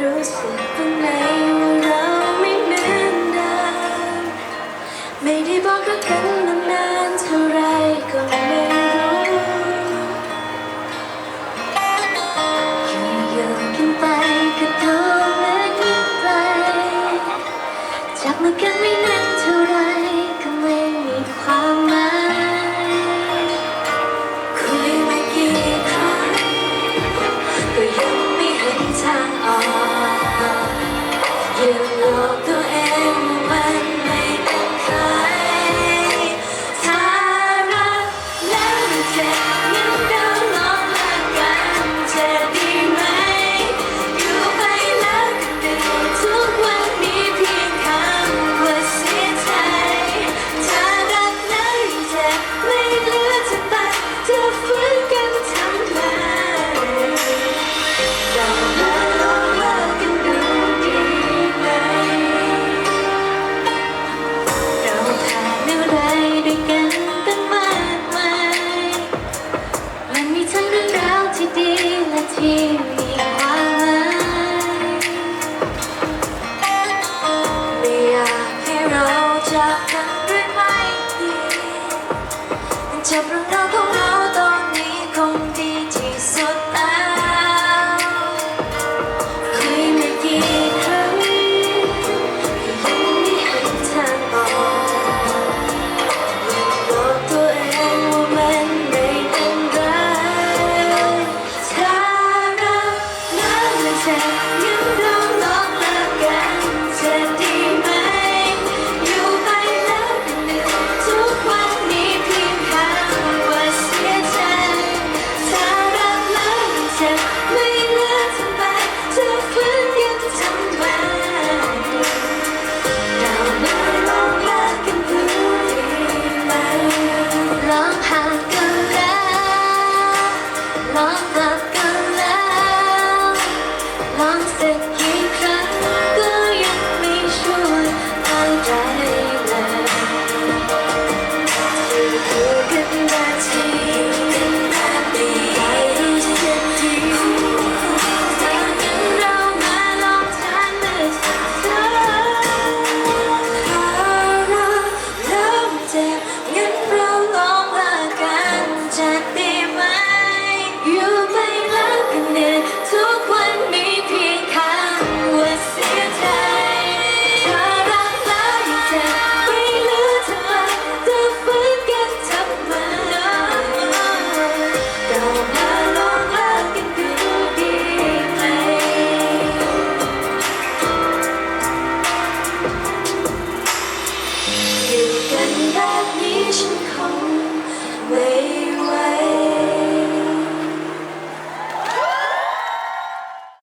รู้สึกข้างในว่าเราไม่เหมือนเดิมไม่ได้บอกกักกัน ที่มีามไม่อยากให้เราจากกันด้วยไม่ดีบมืองราวของ